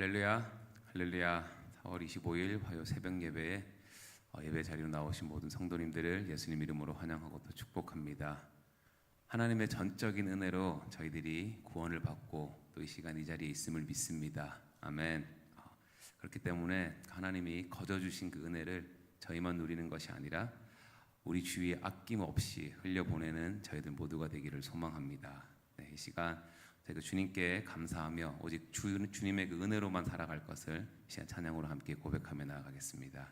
할렐루야, 할렐루야. 4월 25일 화요 새벽 예배에 어, 예배 자리로 나오신 모든 성도님들을 예수님 이름으로 환영하고 또 축복합니다. 하나님의 전적인 은혜로 저희들이 구원을 받고 또 이 시간 이 자리에 있음을 믿습니다. 아멘. 어, 그렇기 때문에 하나님이 거저 주신 그 은혜를 저희만 누리는 것이 아니라 우리 주위에 아낌없이 흘려 보내는 저희들 모두가 되기를 소망합니다. 네, 이 시간 저희가 주님께 감사하며 오직 주, 주님의 그 은혜로만 살아갈 것을 이 시간 찬양으로 함께 고백하며 나아가겠습니다.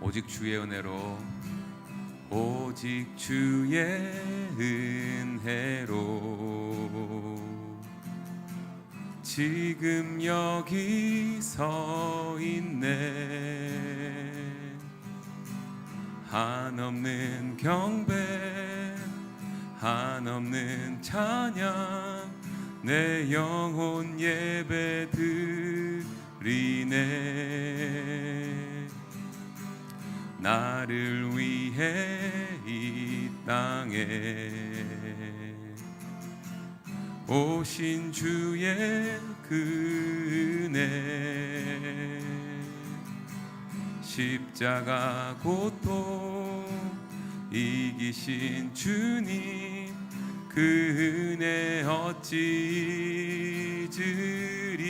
오직 주의 은혜로 오직 주의 은혜로 지금 여기 서 있네 한없는 경배 한없는 찬양 내 영혼 예배 드리네. 나를 위해 이 땅에 오신 주의 그 은혜 십자가 고통 이기신 주님 그 은혜 어찌 잊으리?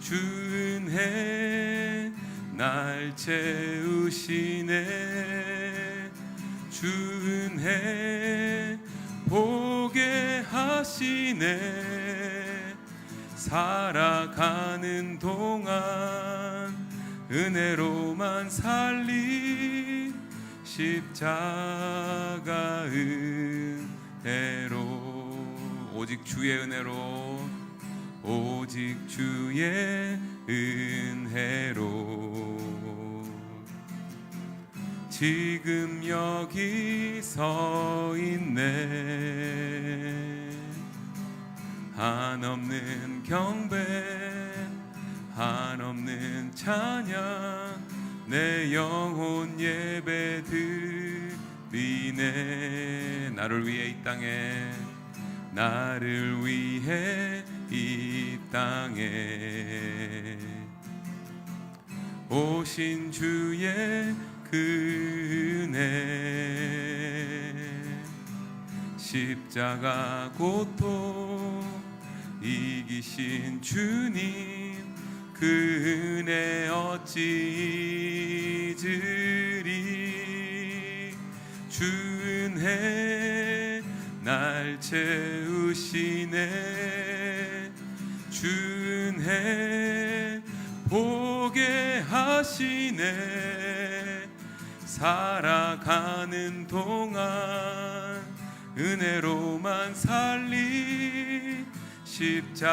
주 은혜 날 채우시네. 주 은혜 보게 하시네. 살아가는 동안 은혜로만 살리 십자가 은혜로. 오직 주의 은혜로 오직 주의 은혜로. 지금 여기 서 있네. 한없는 경배 한없는 찬양 내 영혼 예배 드리네. 나를 위해 이 땅에 나를 위해 이 땅에. 오신 주의 그 은혜 십자가 고통 이기신 주님 그 은혜 어찌 잊으리 주 은혜 날 채우시네. 주 은혜 보게 하시네. 살아가는 동안 은혜로만 살리 십자가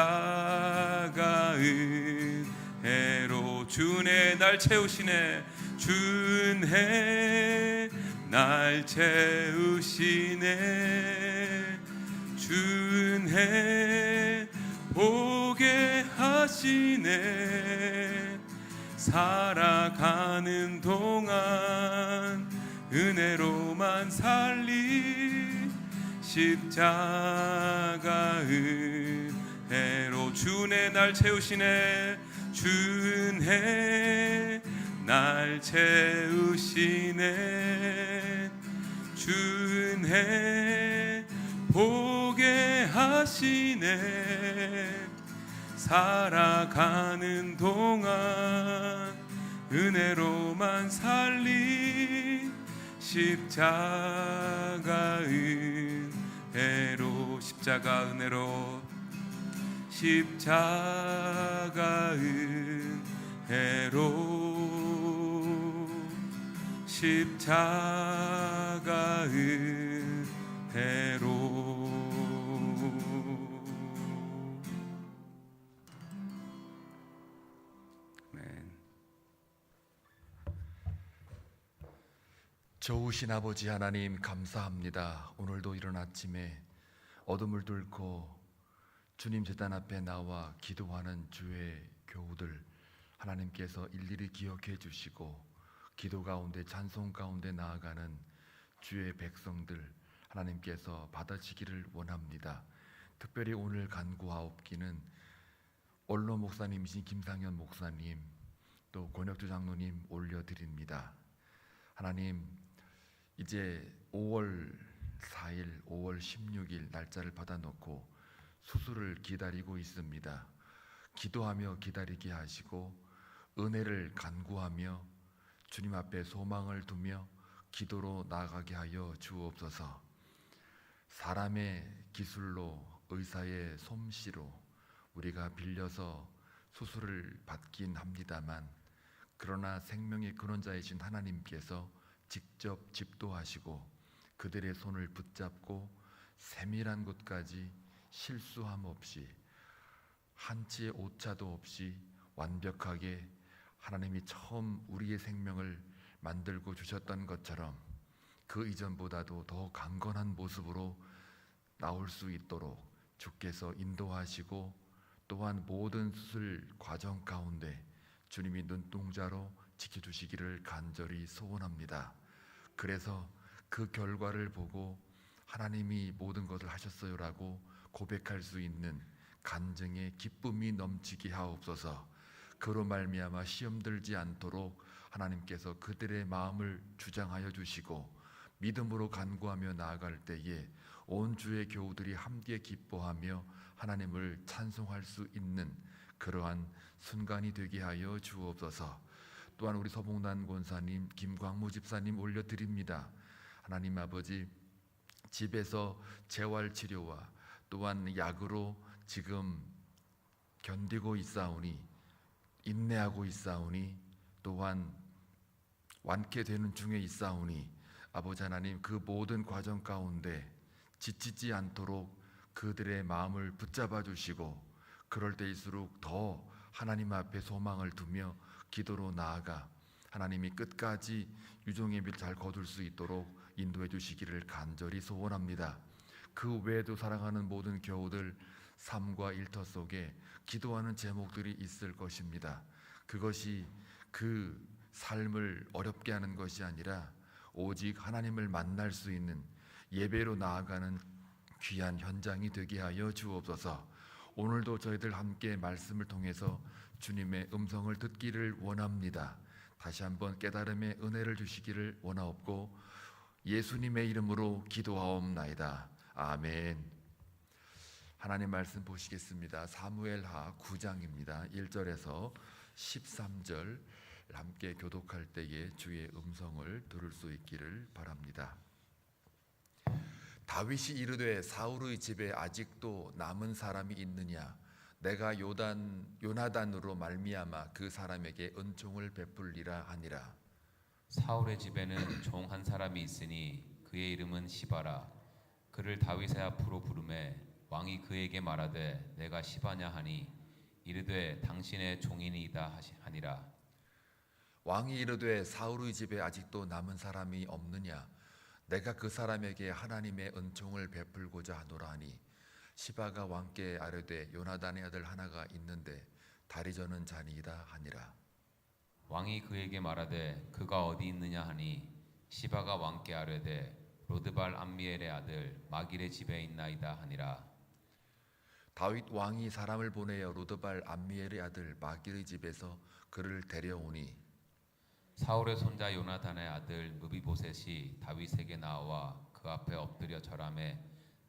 은 혜로 주은혜 날 채우시네. 주은혜 날 채우시네. 주은혜 보게 하시네. 살아가는 동안 은혜로만 살리 십자가 은혜로 주은혜 날 채우시네 주은혜 날 채우시네. 주은혜 보게 하시네. 살아가는 동안 은혜로만 살리 십자가 은혜로 십자가 은혜로 십자가 은혜로 십자가 은혜로. 좋으신 아버지 하나님 감사합니다. 오늘도 이른 아침에 어둠을 뚫고 주님 제단 앞에 나와 기도하는 주의 교우들 하나님께서 일일이 기억해 주시고 기도 가운데 찬송 가운데 나아가는 주의 백성들 하나님께서 받아주기를 원합니다. 특별히 오늘 간구하옵기는 원로 목사님이신 김상현 목사님 또 권혁주 장로님 올려드립니다. 하나님 이제 5월 4일, 5월 16일 날짜를 받아놓고 수술을 기다리고 있습니다. 기도하며 기다리게 하시고 은혜를 간구하며 주님 앞에 소망을 두며 기도로 나아가게 하여 주옵소서. 사람의 기술로 의사의 솜씨로 우리가 빌려서 수술을 받긴 합니다만 그러나 생명의 근원자이신 하나님께서 직접 집도하시고 그들의 손을 붙잡고 세밀한 곳까지 실수함 없이 한치의 오차도 없이 완벽하게 하나님이 처음 우리의 생명을 만들고 주셨던 것처럼 그 이전보다도 더 강건한 모습으로 나올 수 있도록 주께서 인도하시고 또한 모든 수술 과정 가운데 주님이 눈동자로 지켜주시기를 간절히 소원합니다. 그래서 그 결과를 보고 하나님이 모든 것을 하셨어요라고 고백할 수 있는 간증의 기쁨이 넘치게 하옵소서. 그로 말미암아 시험 들지 않도록 하나님께서 그들의 마음을 주장하여 주시고 믿음으로 간구하며 나아갈 때에 온 주의 교우들이 함께 기뻐하며 하나님을 찬송할 수 있는 그러한 순간이 되게 하여 주옵소서. 또한 우리 서봉단 권사님, 김광무 집사님 올려드립니다. 하나님 아버지 집에서 재활 치료와 또한 약으로 지금 견디고 있사오니 인내하고 있사오니 또한 완쾌되는 중에 있사오니 아버지 하나님 그 모든 과정 가운데 지치지 않도록 그들의 마음을 붙잡아 주시고 그럴 때일수록 더 하나님 앞에 소망을 두며 기도로 나아가 하나님이 끝까지 유종의 빛 잘 거둘 수 있도록 인도해 주시기를 간절히 소원합니다. 그 외에도 사랑하는 모든 교우들 삶과 일터 속에 기도하는 제목들이 있을 것입니다. 그것이 그 삶을 어렵게 하는 것이 아니라 오직 하나님을 만날 수 있는 예배로 나아가는 귀한 현장이 되게 하여 주옵소서. 오늘도 저희들 함께 말씀을 통해서 주님의 음성을 듣기를 원합니다. 다시 한번 깨달음의 은혜를 주시기를 원하옵고 예수님의 이름으로 기도하옵나이다. 아멘. 하나님 말씀 보시겠습니다. 사무엘하 9장입니다. 1절에서 13절 함께 교독할 때에 주의 음성을 들을 수 있기를 바랍니다. 다윗이 이르되 사울의 집에 아직도 남은 사람이 있느냐 내가 요단 요나단으로 말미암아 그 사람에게 은총을 베풀리라 하니라 사울의 집에는 종 한 사람이 있으니 그의 이름은 시바라. 그를 다윗의 앞으로 부르매 왕이 그에게 말하되 내가 시바냐 하니 이르되 당신의 종인이다 하니라. 왕이 이르되 사울의 집에 아직도 남은 사람이 없느냐 내가 그 사람에게 하나님의 은총을 베풀고자 하노라 하니 시바가 왕께 아뢰되 요나단의 아들 하나가 있는데 다리 저는 자니이다 하니라 왕이 그에게 말하되 그가 어디 있느냐 하니 시바가 왕께 아뢰되 로드발 암미엘의 아들 마길의 집에 있나이다 하니라. 다윗 왕이 사람을 보내어 로드발 암미엘의 아들 마길의 집에서 그를 데려오니 사울의 손자 요나단의 아들 무비보셋이 다윗에게 나와 그 앞에 엎드려 절함에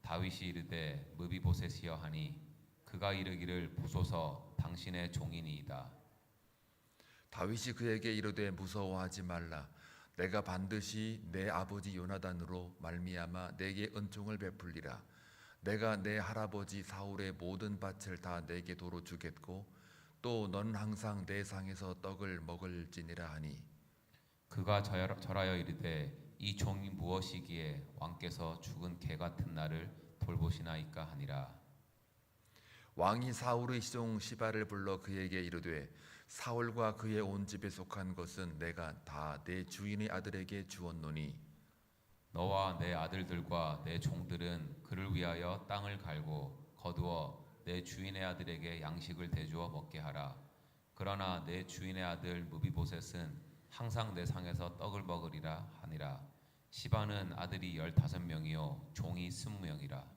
다윗이 이르되 무비보셋이여 하니 그가 이르기를 보소서 당신의 종이니이다. 다윗이 그에게 이르되 무서워하지 말라 내가 반드시 내 아버지 요나단으로 말미암아 내게 은총을 베풀리라 내가 내 할아버지 사울의 모든 밭을 다 내게 도로 주겠고 또 넌 항상 내 상에서 떡을 먹을지니라 하니 그가 절- 절하여 이르되 이 종이 무엇이기에 왕께서 죽은 개 같은 나를 돌보시나이까 하니라. 왕이 사울의 시종 시바를 불러 그에게 이르되 사울과 그의 온 집에 속한 것은 내가 다 내 주인의 아들에게 주었노니 너와 내 아들들과 내 종들은 그를 위하여 땅을 갈고 거두어 내 주인의 아들에게 양식을 대주어 먹게 하라. 그러나 내 주인의 아들 무비보셋은 항상 내 상에서 떡을 먹으리라 하니라. 시바는 아들이 열다섯 명이요 종이 스무 명이라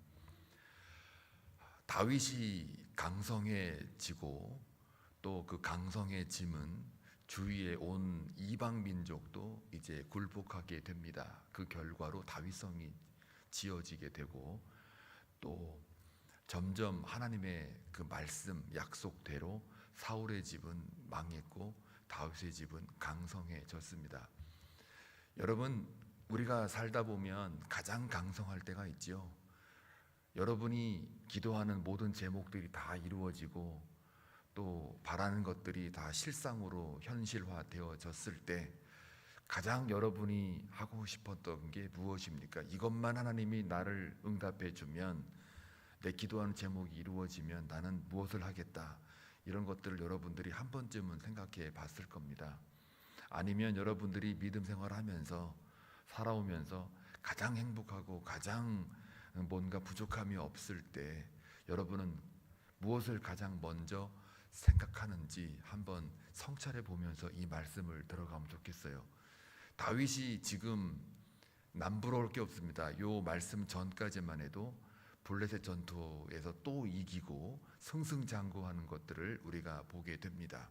다윗이 강성해지고 또 그 강성해짐은 주위에 온 이방 민족도 이제 굴복하게 됩니다. 그 결과로 다윗성이 지어지게 되고 또 점점 하나님의 그 말씀 약속대로 사울의 집은 망했고 다윗의 집은 강성해졌습니다. 여러분 우리가 살다 보면 가장 강성할 때가 있지요. 여러분이 기도하는 모든 제목들이 다 이루어지고 또 바라는 것들이 다 실상으로 현실화 되어졌을 때 가장 여러분이 하고 싶었던 게 무엇입니까? 이것만 하나님이 나를 응답해 주면 내 기도하는 제목이 이루어지면 나는 무엇을 하겠다. 이런 것들을 여러분들이 한 번쯤은 생각해 봤을 겁니다. 아니면 여러분들이 믿음 생활을 하면서 살아오면서 가장 행복하고 가장 뭔가 부족함이 없을 때 여러분은 무엇을 가장 먼저 생각하는지 한번 성찰해 보면서 이 말씀을 들어가면 좋겠어요. 다윗이 지금 남부러울 게 없습니다. 요 말씀 전까지만 해도 블레셋 전투에서 또 이기고 승승장구하는 것들을 우리가 보게 됩니다.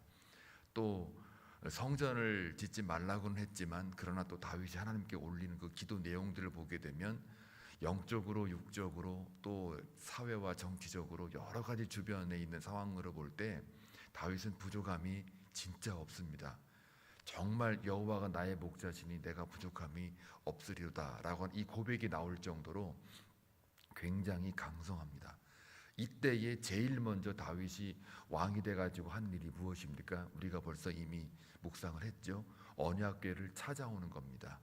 또 성전을 짓지 말라고는 했지만 그러나 또 다윗이 하나님께 올리는 그 기도 내용들을 보게 되면 영적으로 육적으로 또 사회와 정치적으로 여러 가지 주변에 있는 상황으로 볼 때 다윗은 부족함이 진짜 없습니다. 정말 여호와가 나의 목자시니 내가 부족함이 없으리로다라고 이 고백이 나올 정도로 굉장히 강성합니다. 이때에 제일 먼저 다윗이 왕이 돼 가지고 한 일이 무엇입니까? 우리가 벌써 이미 묵상을 했죠. 언약궤를 찾아오는 겁니다.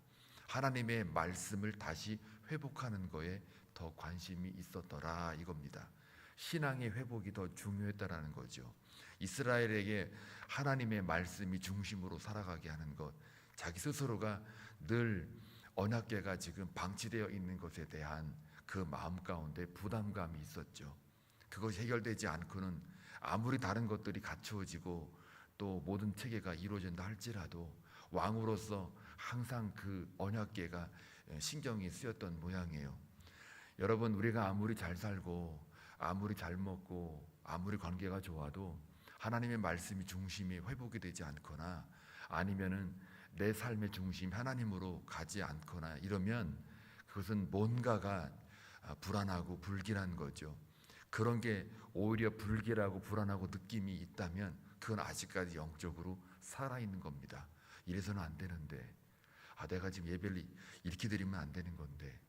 하나님의 말씀을 다시 회복하는 거에 더 관심이 있었더라 이겁니다. 신앙의 회복이 더 중요했다라는 거죠. 이스라엘에게 하나님의 말씀이 중심으로 살아가게 하는 것, 자기 스스로가 늘 언약궤가 지금 방치되어 있는 것에 대한 그 마음 가운데 부담감이 있었죠. 그것이 해결되지 않고는 아무리 다른 것들이 갖추어지고 또 모든 체계가 이루어진다 할지라도 왕으로서 항상 그 언약궤가 신경이 쓰였던 모양이에요. 여러분 우리가 아무리 잘 살고 아무리 잘 먹고 아무리 관계가 좋아도 하나님의 말씀이 중심이 회복이 되지 않거나 아니면은 내 삶의 중심 하나님으로 가지 않거나 이러면 그것은 뭔가가 아, 불안하고 불길한 거죠. 그런 게 오히려 불길하고 불안하고 느낌이 있다면 그건 아직까지 영적으로 살아 있는 겁니다. 이래서는 안 되는데 아 내가 지금 예배를 이렇게 드리면 안 되는 건데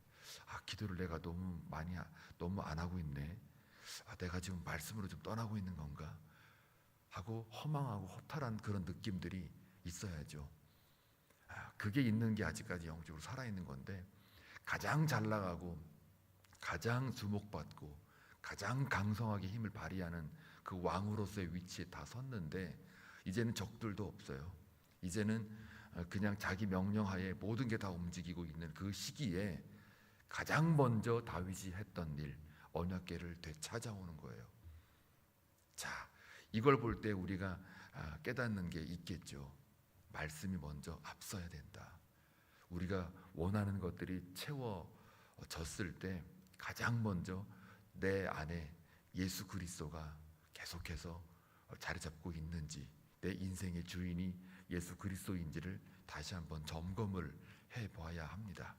아 기도를 내가 너무 많이 하- 너무 안 하고 있네. 아 내가 지금 말씀으로 좀 떠나고 있는 건가 하고 허망하고 허탈한 그런 느낌들이 있어야죠. 아, 그게 있는 게 아직까지 영적으로 살아 있는 건데 가장 잘 나가고 가장 주목받고 가장 강성하게 힘을 발휘하는 그 왕으로서의 위치에 다 섰는데 이제는 적들도 없어요. 이제는 어, 그냥 자기 명령하에 모든 게 다 움직이고 있는 그 시기에 가장 먼저 다윗이 했던 일 언약궤를 되찾아오는 거예요. 자, 이걸 볼 때 우리가 아, 깨닫는 게 있겠죠. 말씀이 먼저 앞서야 된다. 우리가 원하는 것들이 채워졌을 때 가장 먼저 내 안에 예수 그리스도가 계속해서 자리 잡고 있는지 내 인생의 주인이 예수 그리스도인지를 다시 한번 점검을 해 보아야 합니다.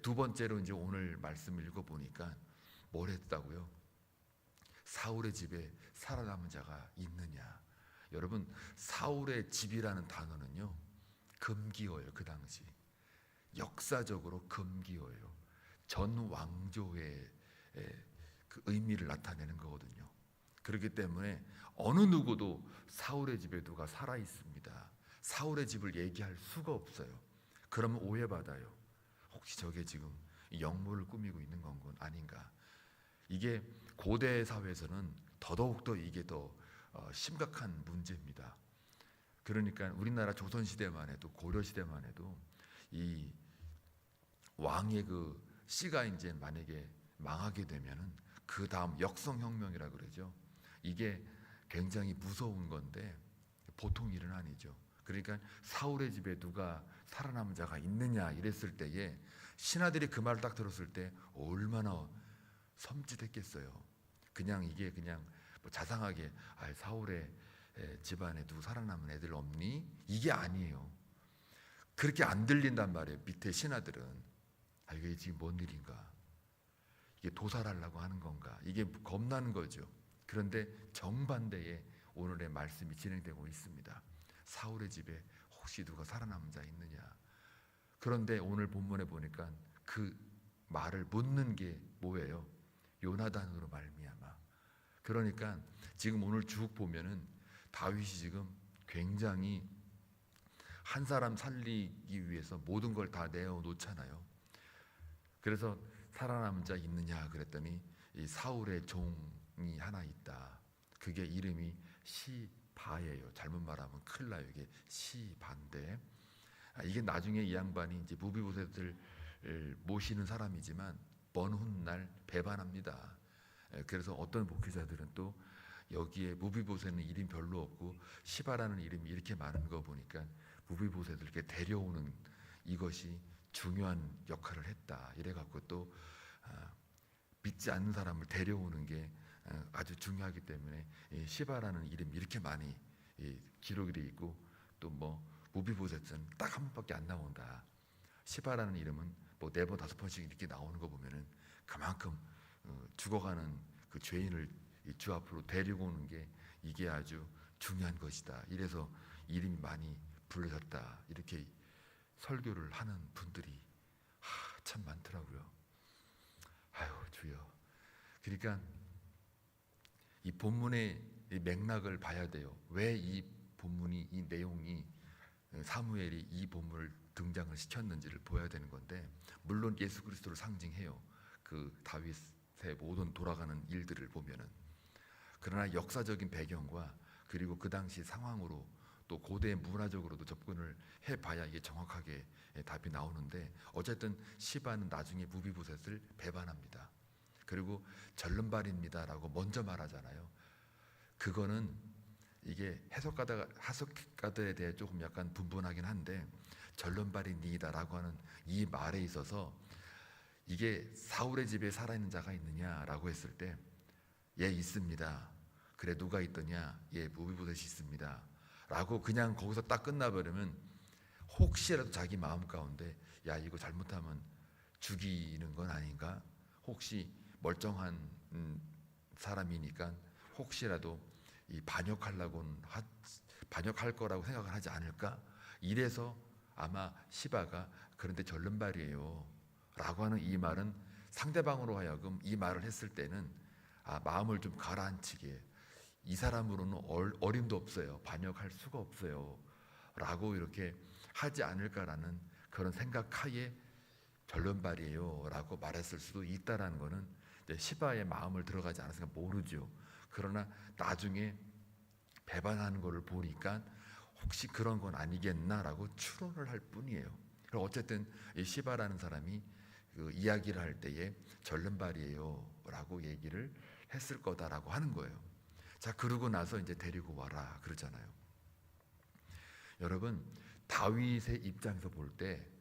두 번째로 이제 오늘 말씀 읽어 보니까 뭘 했다고요? 사울의 집에 살아남은 자가 있느냐? 여러분 사울의 집이라는 단어는요 금기어예요 그 당시 역사적으로 금기어예요 전 왕조의 에, 그 의미를 나타내는 거거든요. 그렇기 때문에 어느 누구도 사울의 집에 누가 살아 있습니다. 사울의 집을 얘기할 수가 없어요. 그러면 오해받아요. 혹시 저게 지금 영모를 꾸미고 있는 건건 아닌가? 이게 고대 사회에서는 더더욱 더 이게 더 어, 심각한 문제입니다. 그러니까 우리나라 조선 시대만 해도 고려 시대만 해도 이 왕의 그 씨가 이제 만약에 망하게 되면은 그 다음 역성혁명이라 그러죠. 이게 굉장히 무서운 건데 보통 일은 아니죠. 그러니까 사울의 집에 누가 살아남은 자가 있느냐 이랬을 때에 신하들이 그 말을 딱 들었을 때 얼마나 섬찟했겠어요. 그냥 이게 그냥 뭐 자상하게 아, 사울의 에, 집안에 누구 살아남은 애들 없니? 이게 아니에요. 그렇게 안 들린단 말이에요. 밑에 신하들은 아 이게 지금 뭔 일인가? 이게 도살하려고 하는 건가? 이게 겁나는 거죠. 그런데 정반대의 오늘의 말씀이 진행되고 있습니다. 사울의 집에 혹시 누가 살아남은 자 있느냐? 그런데 오늘 본문에 보니까 그 말을 묻는 게 뭐예요? 요나단으로 말미암아. 그러니까 지금 오늘 쭉 보면은 다윗이 지금 굉장히 한 사람 살리기 위해서 모든 걸 다 내어 놓잖아요. 그래서 살아남은 자 있느냐 그랬더니 이 사울의 종이 하나 있다. 그게 이름이 시 바예요. 잘못 말하면 큰일 나요. 이게 시반데 아, 이게 나중에 이 양반이 이제 무비보셋을 모시는 사람이지만 먼 훗날 배반합니다. 에, 그래서 어떤 목회자들은 또 여기에 무비보셋은 이름 별로 없고 시바라는 이름이 이렇게 많은 거 보니까 이렇게 데려오는 이것이 중요한 역할을 했다. 이래 갖고 또 아, 믿지 않는 사람을 데려오는 게 아, 아주 중요하기 때문에 이 시바라는 이름이 이렇게 많이 이 기록이 돼 있고 또 뭐 무비보셋은 딱 한 번밖에 안 나온다. 시바라는 이름은 뭐 네 번 다섯 번씩 이렇게 나오는 거 보면은 그만큼 어, 죽어가는 그 죄인을 이주 앞으로 데리고 오는 게 이게 아주 중요한 것이다. 이래서 이름이 많이 불려졌다. 이렇게 설교를 하는 분들이 하, 참 많더라고요. 아유 주여. 그러니까 이 본문의 이 맥락을 봐야 돼요. 왜 이 본문이 이 내용이 사무엘이 이 본문을 등장을 시켰는지를 보여야 되는 건데 물론 예수 그리스도를 상징해요. 그 다윗의 모든 돌아가는 일들을 보면은 그러나 역사적인 배경과 그리고 그 당시 상황으로 또 고대 문화적으로도 접근을 해봐야 이게 정확하게 답이 나오는데 어쨌든 시바는 나중에 무비보셋을 배반합니다. 그리고 절름발입니다라고 먼저 말하잖아요. 그거는 이게 해석가다 해석가들에 대해 조금 약간 분분하긴 한데 절름발이니이다라고 하는 이 말에 있어서 이게 사울의 집에 살아있는 자가 있느냐라고 했을 때 예 있습니다. 그래 누가 있더냐? 예 무비보셋이 있습니다. 라고 그냥 거기서 딱 끝나버리면 혹시라도 자기 마음 가운데 야 이거 잘못하면 죽이는 건 아닌가? 혹시 멀쩡한 음, 사람이니까 혹시라도 이 반역하려고는 하, 반역할 거라고 생각을 하지 않을까? 이래서 아마 시바가 그런데 절름발이에요. 라고 하는 이 말은 상대방으로 하여금 이 말을 했을 때는 아, 마음을 좀 가라앉히게 이 사람으로는 얼, 어림도 없어요. 반역할 수가 없어요. 라고 이렇게 하지 않을까라는 그런 생각 하에 절름발이에요. 라고 말했을 수도 있다라는 이제 시바의 마음을 들어가지 않았으니까 모르죠. 그러나 나중에 배반하는 것을 보니까 혹시 그런 건 아니겠나라고 추론을 할 뿐이에요. 그리고 어쨌든 이 시바라는 사람이 그 이야기를 할 때에 절름발이에요라고 얘기를 했을 거다라고 하는 거예요. 자 그러고 나서 이제 데리고 와라 그러잖아요. 여러분 다윗의 입장에서 볼때 어,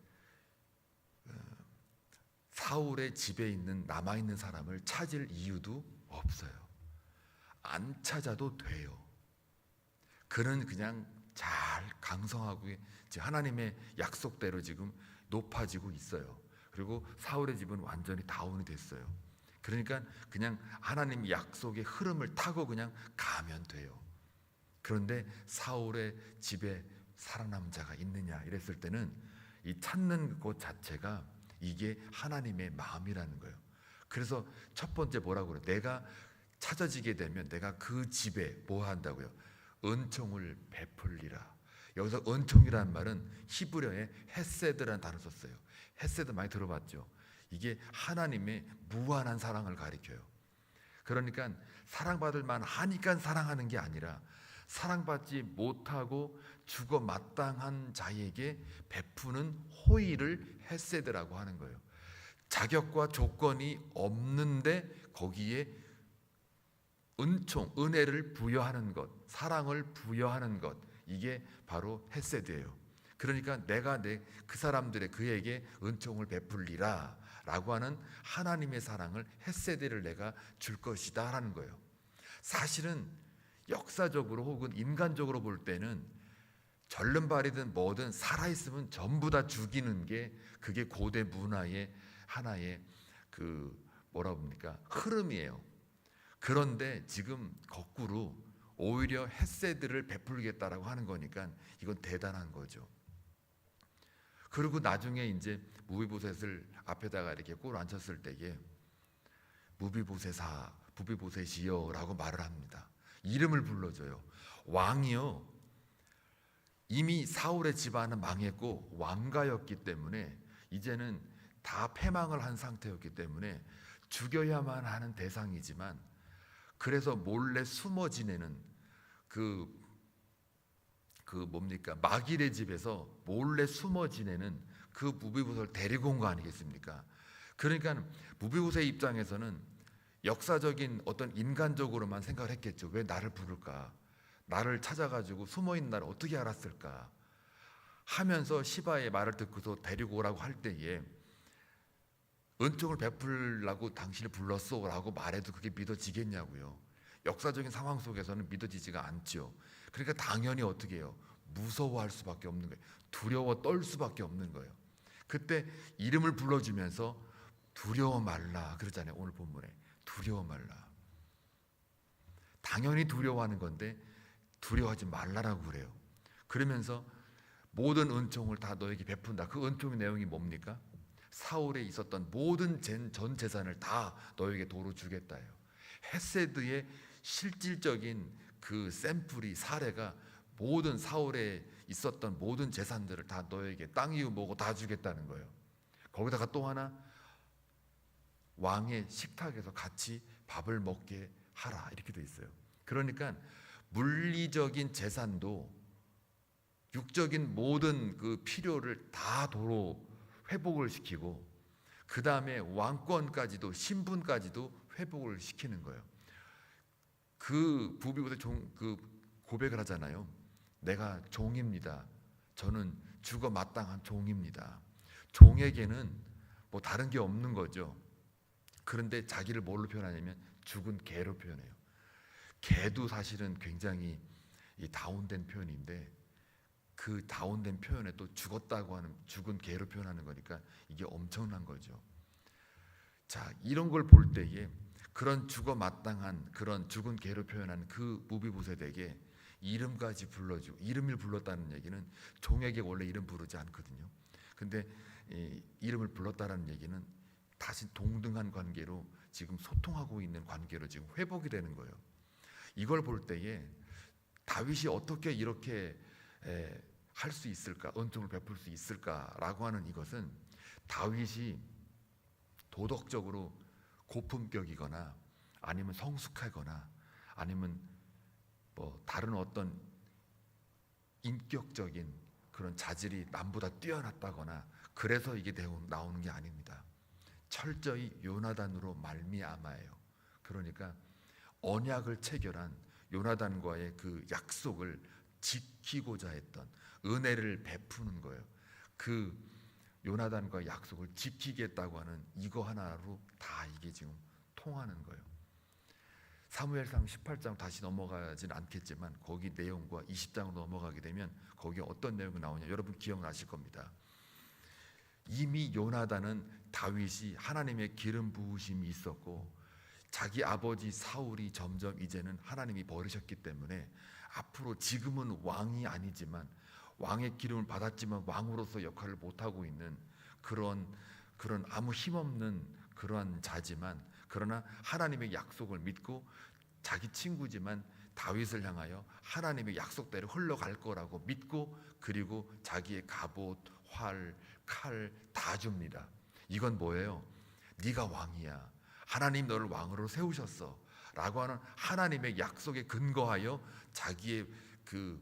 사울의 집에 있는 남아 있는 사람을 찾을 이유도 없어요. 안 찾아도 돼요. 그는 그냥 잘 강성하고 하나님의 약속대로 지금 높아지고 있어요. 그리고 사울의 집은 완전히 다운이 됐어요. 그러니까 그냥 하나님 약속의 흐름을 타고 그냥 가면 돼요. 그런데 사울의 집에 살아남은 자가 있느냐 이랬을 때는 이 찾는 것 자체가 이게 하나님의 마음이라는 거예요. 그래서 첫 번째 뭐라고 그래요? 내가 찾아지게 되면 내가 그 집에 뭐 한다고요? 은총을 베풀리라. 여기서 은총이라는 말은 히브리어에 헤세드라는 단어 썼어요. 헤세드 많이 들어봤죠. 이게 하나님의 무한한 사랑을 가리켜요. 그러니까 사랑받을 만 하니까 사랑하는 게 아니라 사랑받지 못하고 죽어 마땅한 자에게 베푸는 호의를 헤세드라고 하는 거예요. 자격과 조건이 없는데 거기에 은총, 은혜를 부여하는 것, 사랑을 부여하는 것 이게 바로 헤세드예요. 그러니까 내가 내 그 사람들의 그에게 은총을 베풀리라라고 하는 하나님의 사랑을 헤세드를 내가 줄 것이다라는 거예요. 사실은 역사적으로 혹은 인간적으로 볼 때는 절름발이든 뭐든 살아있으면 전부 다 죽이는 게 그게 고대 문화의 하나의 그 뭐라 봅니까 흐름이에요. 그런데 지금 거꾸로 오히려 햇세들을 베풀겠다라고 하는 거니까 이건 대단한 거죠. 그리고 나중에 이제 무비보셋을 앞에다가 이렇게 꼴 앉혔을 때에 무비보셋아, 무비보셋이여라고 말을 합니다. 이름을 불러줘요. 왕이요. 이미 사울의 집안은 망했고 왕가였기 때문에 이제는 다 패망을 한 상태였기 때문에 죽여야만 하는 대상이지만 그래서 몰래 숨어 지내는 그, 그 뭡니까 마길의 집에서 몰래 숨어 지내는 그 무비보셋을 데리고 온 거 아니겠습니까? 그러니까 무비보셋 입장에서는 역사적인 어떤 인간적으로만 생각을 했겠죠. 왜 나를 부를까? 나를 찾아가지고 숨어 있는 나를 어떻게 알았을까? 하면서 시바의 말을 듣고서 데리고 오라고 할 때에 은총을 베풀라고 당신을 불렀어라고 말해도 그게 믿어지겠냐고요. 역사적인 상황 속에서는 믿어지지가 않죠. 그러니까 당연히 어떻게 해요? 무서워할 수밖에 없는 거예요. 두려워 떨 수밖에 없는 거예요. 그때 이름을 불러주면서 두려워 말라 그러잖아요. 오늘 본문에 두려워 말라. 당연히 두려워하는 건데 두려워하지 말라라고 그래요. 그러면서 모든 은총을 다 너에게 베푼다. 그 은총의 내용이 뭡니까? 사울에 있었던 모든 전 재산을 다 너에게 도로 주겠다요. 헤세드의 실질적인 그 샘플이 사례가 모든 사울에 있었던 모든 재산들을 다 너에게 땅 이유 뭐고 다 주겠다는 거예요. 거기다가 또 하나 왕의 식탁에서 같이 밥을 먹게 하라 이렇게 돼 있어요. 그러니까 물리적인 재산도 육적인 모든 그 필요를 다 도로 회복을 시키고 그 다음에 왕권까지도 신분까지도 회복을 시키는 거예요. 그 부비보다 종그 고백을 하잖아요. 내가 종입니다. 저는 죽어 마땅한 종입니다. 종에게는 뭐 다른 게 없는 거죠. 그런데 자기를 뭘로 표현하냐면 죽은 개로 표현해요. 개도 사실은 굉장히 이 다운된 표현인데 그 다운된 표현에 또 죽었다고 하는 죽은 개로 표현하는 거니까 이게 엄청난 거죠. 자, 이런 걸 볼 때에 그런 죽어 마땅한 그런 죽은 개로 표현하는 그 무비보셋에게 이름까지 불러주고 이름을 불렀다는 얘기는 종에게 원래 이름 부르지 않거든요. 근데 이 이름을 불렀다라는 얘기는 다시 동등한 관계로 지금 소통하고 있는 관계로 지금 회복이 되는 거예요. 이걸 볼 때에 다윗이 어떻게 이렇게 할 수 있을까? 은총을 베풀 수 있을까라고 하는 이것은 다윗이 도덕적으로 고품격이거나 아니면 성숙하거나 아니면 뭐 다른 어떤 인격적인 그런 자질이 남보다 뛰어났다거나 그래서 이게 나오는 게 아닙니다. 철저히 요나단으로 말미암아예요. 그러니까 언약을 체결한 요나단과의 그 약속을 지키고자 했던 은혜를 베푸는 거예요. 그 요나단과 약속을 지키겠다고 하는 이거 하나로 다 이게 지금 통하는 거예요. 사무엘상 18장 다시 넘어가진 않겠지만 거기 내용과 20장으로 넘어가게 되면 거기에 어떤 내용이 나오냐 여러분 기억나실 겁니다. 이미 요나단은 다윗이 하나님의 기름 부으심이 있었고 자기 아버지 사울이 점점 이제는 하나님이 버리셨기 때문에 앞으로 지금은 왕이 아니지만 왕의 기름을 받았지만 왕으로서 역할을 못 하고 있는 그런 그런 아무 힘 없는 그러한 자지만 그러나 하나님의 약속을 믿고 자기 친구지만 다윗을 향하여 하나님의 약속대로 흘러갈 거라고 믿고 그리고 자기의 갑옷, 활, 칼 다 줍니다. 이건 뭐예요? 네가 왕이야. 하나님 너를 왕으로 세우셨어. 라고 하는 하나님의 약속에 근거하여 자기의 그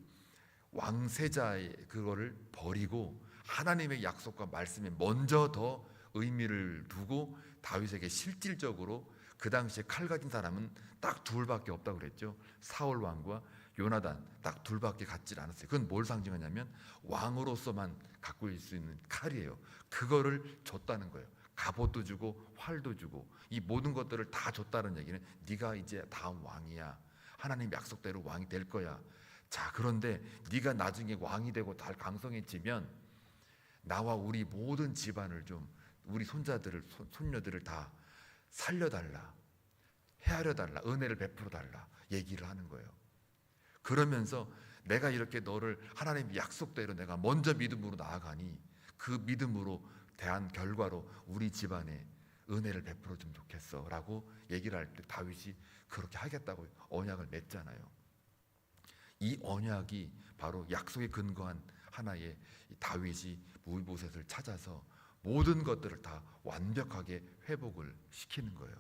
왕세자의 그거를 버리고 하나님의 약속과 말씀에 먼저 더 의미를 두고 다윗에게 실질적으로 그 당시에 칼 가진 사람은 딱 둘밖에 없다고 그랬죠. 사울 왕과 요나단 딱 둘밖에 갖질 않았어요. 그건 뭘 상징하냐면 왕으로서만 갖고 있을 수 있는 칼이에요. 그거를 줬다는 거예요. 갑옷도 주고 활도 주고 이 모든 것들을 다 줬다는 얘기는 네가 이제 다음 왕이야. 하나님 약속대로 왕이 될 거야. 자, 그런데 네가 나중에 왕이 되고 달 강성해지면 나와 우리 모든 집안을 좀 우리 손자들을 손, 손녀들을 다 살려달라 헤아려 달라 은혜를 베풀어 달라 얘기를 하는 거예요. 그러면서 내가 이렇게 너를 하나님 약속대로 내가 먼저 믿음으로 나아가니 그 믿음으로 대한 결과로 우리 집안에 은혜를 베풀어 주면 좋겠어라고 얘기를 할 때 다윗이 그렇게 하겠다고 언약을 맺잖아요. 이 언약이 바로 약속에 근거한 하나의 이 다윗이 무비보셋을 찾아서 모든 것들을 다 완벽하게 회복을 시키는 거예요.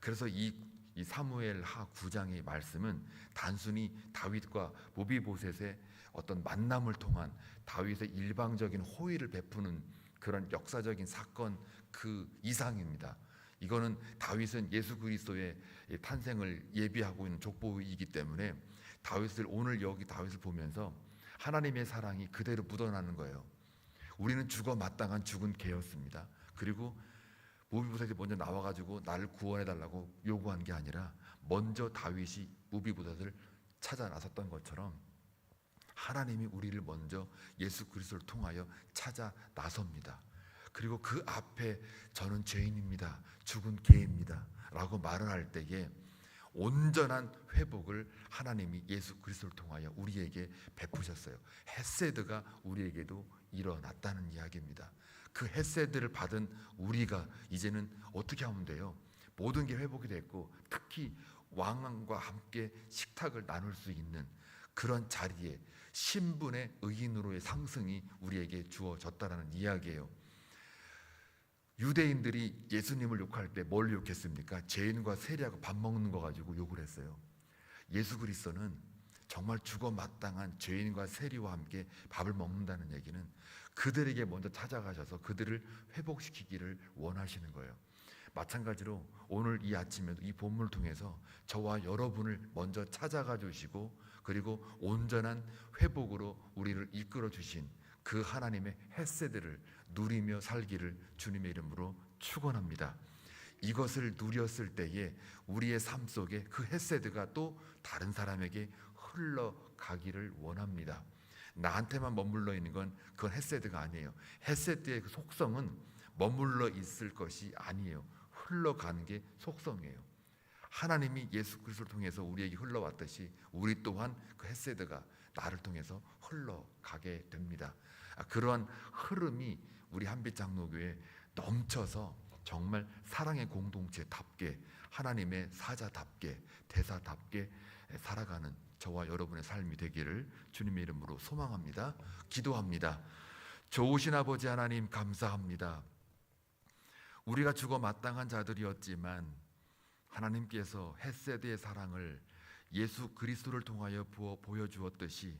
그래서 이, 이 사무엘 하 9장의 말씀은 단순히 다윗과 무비보셋의 어떤 만남을 통한 다윗의 일방적인 호의를 베푸는 그런 역사적인 사건 그 이상입니다. 이거는 다윗은 예수 그리스도의 탄생을 예비하고 있는 족보이기 때문에 다윗을 오늘 여기 다윗을 보면서 하나님의 사랑이 그대로 묻어나는 거예요. 우리는 죽어 마땅한 죽은 개였습니다. 그리고 무비보셋이 먼저 나와가지고 나를 구원해 달라고 요구한 게 아니라 먼저 다윗이 무비보셋을 찾아 나섰던 것처럼 하나님이 우리를 먼저 예수 그리스도를 통하여 찾아 나섭니다. 그리고 그 앞에 저는 죄인입니다. 죽은 개입니다. 라고 말을 할 때에 온전한 회복을 하나님이 예수 그리스도를 통하여 우리에게 베푸셨어요. 헤세드가 우리에게도 일어났다는 이야기입니다. 그 헤세드를 받은 우리가 이제는 어떻게 하면 돼요? 모든 게 회복이 됐고 특히 왕과 함께 식탁을 나눌 수 있는 그런 자리에 신분의 의인으로의 상승이 우리에게 주어졌다라는 이야기예요. 유대인들이 예수님을 욕할 때 뭘 욕했습니까? 죄인과 세리하고 밥 먹는 거 가지고 욕을 했어요. 예수 그리스도는 정말 죽어 마땅한 죄인과 세리와 함께 밥을 먹는다는 얘기는 그들에게 먼저 찾아가셔서 그들을 회복시키기를 원하시는 거예요. 마찬가지로 오늘 이 아침에도 이 본문을 통해서 저와 여러분을 먼저 찾아가 주시고 그리고 온전한 회복으로 우리를 이끌어 주신 그 하나님의 햇새들을 누리며 살기를 주님의 이름으로 축원합니다. 이것을 누렸을 때에 우리의 삶 속에 그 햇새드가 또 다른 사람에게 흘러가기를 원합니다. 나한테만 머물러 있는 건 그건 햇새드가 아니에요. 햇새드의 그 속성은 머물러 있을 것이 아니에요. 흘러가는 게 속성이에요. 하나님이 예수 그리스도를 통해서 우리에게 흘러왔듯이 우리 또한 그 햇새드가 나를 통해서 흘러가게 됩니다. 아, 그러한 흐름이 우리 한빛 장로교에 넘쳐서 정말 사랑의 공동체답게 하나님의 사자답게 대사답게 살아가는 저와 여러분의 삶이 되기를 주님의 이름으로 소망합니다. 기도합니다. 좋으신 아버지 하나님 감사합니다. 우리가 죽어 마땅한 자들이었지만 하나님께서 햇세드의 사랑을 예수 그리스도를 통하여 보여주었듯이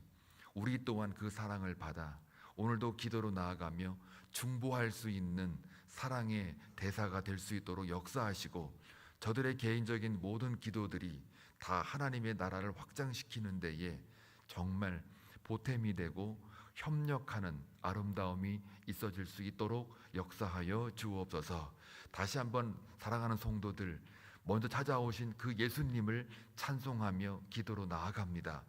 우리 또한 그 사랑을 받아 오늘도 기도로 나아가며 중보할 수 있는 사랑의 대사가 될 수 있도록 역사하시고 저들의 개인적인 모든 기도들이 다 하나님의 나라를 확장시키는 데에 정말 보탬이 되고 협력하는 아름다움이 있어질 수 있도록 역사하여 주옵소서. 다시 한번 사랑하는 성도들 먼저 찾아오신 그 예수님을 찬송하며 기도로 나아갑니다.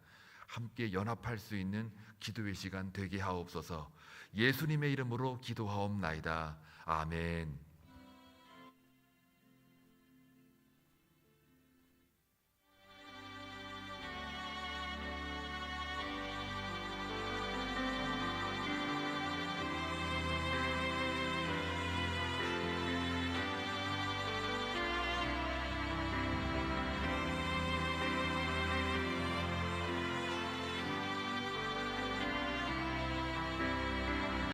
함께 연합할 수 있는 기도의 시간 되게 하옵소서. 예수님의 이름으로 기도하옵나이다. 아멘.